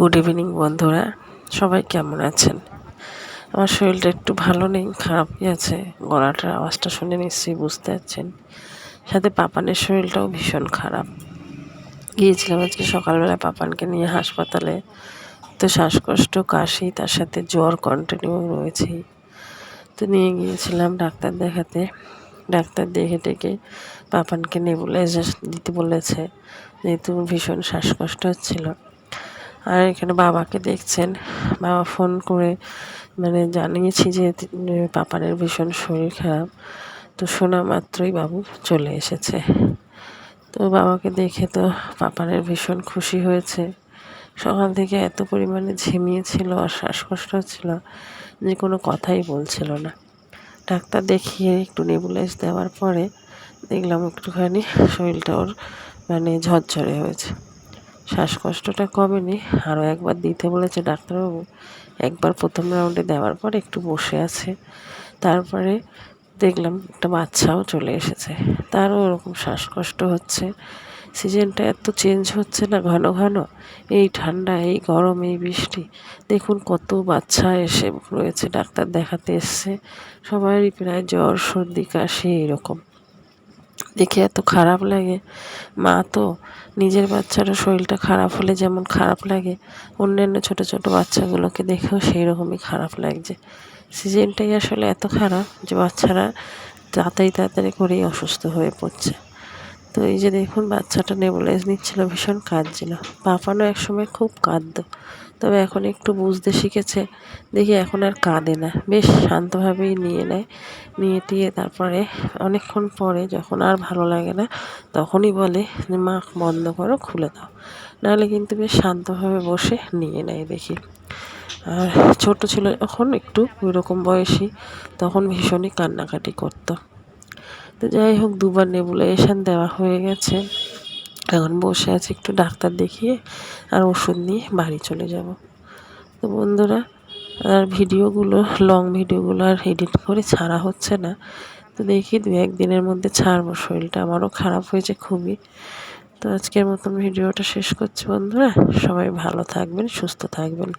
Good evening বন্ধুরা। সবাই কেমন আছেন? আমার শরীরটা একটু ভালো নেই, খারাপই আছে। গলাটার আওয়াজটা শুনে নিশ্চয়ই বুঝতে পারছেন। সাথে পাপানের শরীরটাও ভীষণ খারাপ। গিয়েছিলাম আজকে সকালবেলা পাপানকে নিয়ে হাসপাতালে। তো শ্বাসকষ্ট, কাশি, তার সাথে জ্বর কন্টিনিউ রয়েছেই তো নিয়ে গিয়েছিলাম ডাক্তার দেখাতে। ডাক্তার দেখে টেকে পাপানকে নেবুলাইজার দিতে বলেছে। যেহেতু ভীষণ শ্বাসকষ্ট হচ্ছিল। আর এখানে বাবাকে দেখছেন। বাবা ফোন করে মানে জানিয়েছি যে পাপানের ভীষণ শরীর খারাপ। তো শোনা মাত্রই বাবু চলে এসেছে। তো বাবাকে দেখে তো পাপানের ভীষণ খুশি হয়েছে। সকাল থেকে এত পরিমাণে ঝিমিয়েছিল আর শ্বাসকষ্ট হচ্ছিল যে কোনো কথাই বলছিল না। ডাক্তার দেখিয়ে একটু নেবুলাইজ দেওয়ার পরে দেখলাম একটুখানি শরীরটা ওর মানে ঝরঝরে হয়েছে। শ্বাসকষ্টটা কমেনি। আরও একবার দিতে বলেছে ডাক্তারবাবু। একবার প্রথম রাউন্ডে দেওয়ার পর একটু বসে আছে। তারপরে দেখলাম একটা বাচ্চাও চলে এসেছে। তারও ওরকম শ্বাসকষ্ট হচ্ছে। সিজনটা এত চেঞ্জ হচ্ছে না, ঘন ঘন। এই ঠান্ডা, এই গরম, এই বৃষ্টি। দেখুন কত বাচ্চা এসে রয়েছে, ডাক্তার দেখাতে এসছে। সবারই প্রায় জ্বর, সর্দি, কাশি এরকম দেখে এত খারাপ লাগে। মা তো নিজের বাচ্চারও শরীরটা খারাপ হলে যেমন খারাপ লাগে, অন্যান্য ছোট ছোট বাচ্চাগুলোকে দেখেও সেই রকমই খারাপ লাগছে। সিজনটাই আসলে এত খারাপ যে বাচ্চারা তাড়াতাড়ি তাড়াতাড়ি করেই অসুস্থ হয়ে পড়ছে। তো এই যে দেখুন, বাচ্চাটা নেবুলাইজ নিচ্ছিল, ভীষণ কাঁদছিল। পাপানো একসময় খুব কাঁদতো, তবে এখন একটু বুঝতে শিখেছে, দেখি এখন আর কাঁদে না। বেশ শান্তভাবেই নিয়ে নেয়, নিয়ে টিয়ে তারপরে অনেকক্ষণ পরে যখন আর ভালো লাগে না, তখনই বলে যে, মা, বন্ধ করো, খুলে দাও। নাহলে কিন্তু বেশ শান্তভাবে বসে নিয়ে নেয় দেখি। আর ছোটো ছিল যখন একটু ওই রকম বয়সী, তখন ভীষণই কান্নাকাটি করতো। তো যাই হোক, দুবার নেবুলাইজেশন দেওয়া হয়ে গেছে। এখন বসে আছি একটু ডাক্তার দেখিয়ে আর ওষুধ নিয়ে বাড়ি চলে যাব। তো বন্ধুরা, আর ভিডিওগুলো লং ভিডিওগুলো আর এডিট করে ছাড়া হচ্ছে না। তো দেখি দু একদিনের মধ্যে ছাড়বো, শরীরটা আমারও খারাপ হয়েছে খুবই। তো আজকের মতন ভিডিওটা শেষ করছি বন্ধুরা, সবাই ভালো থাকবেন, সুস্থ থাকবেন।